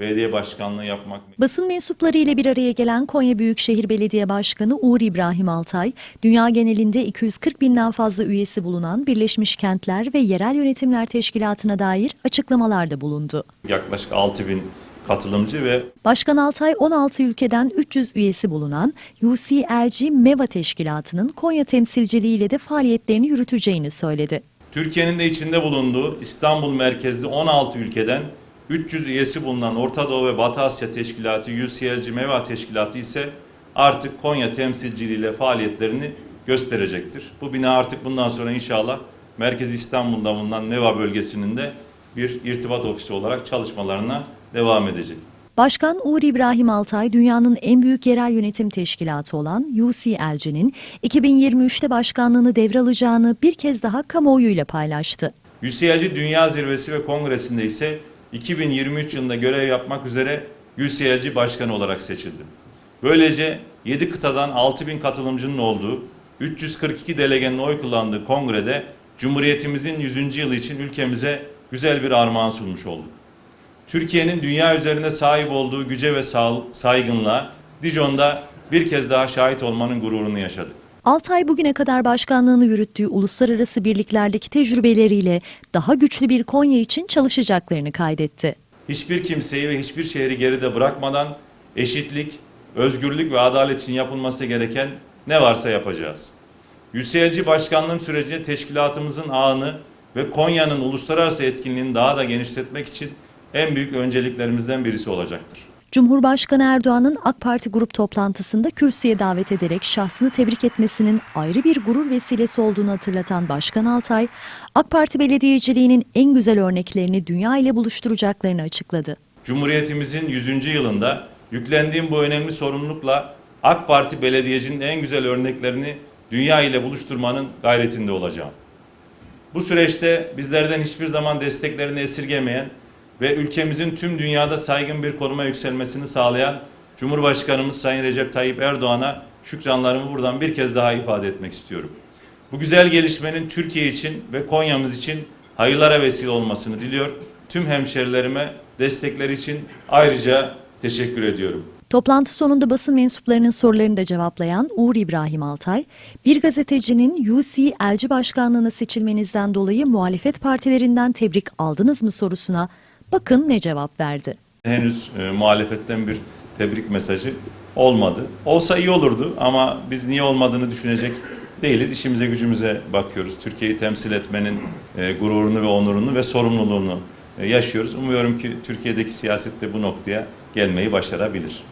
belediye başkanlığı yapmak. Basın mensupları ile bir araya gelen Konya Büyükşehir Belediye Başkanı Uğur İbrahim Altay, dünya genelinde 240 binden fazla üyesi bulunan Birleşmiş Kentler ve Yerel Yönetimler Teşkilatı'na dair açıklamalarda bulundu. Yaklaşık 6 bin katılımcı ve Başkan Altay 16 ülkeden 300 üyesi bulunan UCLG MEVA Teşkilatı'nın Konya temsilciliğiyle de faaliyetlerini yürüteceğini söyledi. Türkiye'nin de içinde bulunduğu İstanbul merkezli 16 ülkeden 300 üyesi bulunan Orta Doğu ve Batı Asya Teşkilatı UCLG MEVA Teşkilatı ise artık Konya temsilciliğiyle faaliyetlerini gösterecektir. Bu bina artık bundan sonra inşallah Merkez İstanbul'da bulunan MEVA bölgesinin de bir irtibat ofisi olarak çalışmalarına devam edecek. Başkan Uğur İbrahim Altay, dünyanın en büyük yerel yönetim teşkilatı olan UCLG'nin 2023'te başkanlığını devralacağını bir kez daha kamuoyuyla paylaştı. UCLG Dünya Zirvesi ve Kongresi'nde ise 2023 yılında görev yapmak üzere UCLG Başkanı olarak seçildim. Böylece 7 kıtadan 6000 katılımcının olduğu 342 delegenin oy kullandığı kongrede Cumhuriyetimizin 100. yılı için ülkemize güzel bir armağan sunmuş olduk. Türkiye'nin dünya üzerinde sahip olduğu güce ve saygınlığa Dijon'da bir kez daha şahit olmanın gururunu yaşadık. Altay bugüne kadar başkanlığını yürüttüğü uluslararası birliklerdeki tecrübeleriyle daha güçlü bir Konya için çalışacaklarını kaydetti. hiçbir kimseyi ve hiçbir şehri geride bırakmadan eşitlik, özgürlük ve adalet için yapılması gereken ne varsa yapacağız. UCLG başkanlığım sürecinde teşkilatımızın ağını ve Konya'nın uluslararası etkinliğini daha da genişletmek için en büyük önceliklerimizden birisi olacaktır. Cumhurbaşkanı Erdoğan'ın AK Parti grup toplantısında kürsüye davet ederek şahsını tebrik etmesinin ayrı bir gurur vesilesi olduğunu hatırlatan Başkan Altay, AK Parti belediyeciliğinin en güzel örneklerini dünya ile buluşturacaklarını açıkladı. Cumhuriyetimizin 100. yılında yüklendiğim bu önemli sorumlulukla AK Parti belediyecinin en güzel örneklerini dünya ile buluşturmanın gayretinde olacağım. Bu süreçte bizlerden hiçbir zaman desteklerini esirgemeyen ve ülkemizin tüm dünyada saygın bir konuma yükselmesini sağlayan Cumhurbaşkanımız Sayın Recep Tayyip Erdoğan'a şükranlarımı buradan bir kez daha ifade etmek istiyorum. Bu güzel gelişmenin Türkiye için ve Konya'mız için hayırlara vesile olmasını diliyor. Tüm hemşerilerime destekleri için ayrıca teşekkür ediyorum. Toplantı sonunda basın mensuplarının sorularını da cevaplayan Uğur İbrahim Altay, bir gazetecinin UCLG başkanlığına seçilmenizden dolayı muhalefet partilerinden tebrik aldınız mı sorusuna bakın ne cevap verdi. Henüz e, muhalefetten bir tebrik mesajı olmadı. Olsa iyi olurdu ama biz niye olmadığını düşünecek değiliz. İşimize gücümüze bakıyoruz. Türkiye'yi temsil etmenin e, gururunu ve onurunu ve sorumluluğunu e, yaşıyoruz. Umuyorum ki Türkiye'deki siyaset de bu noktaya gelmeyi başarabilir.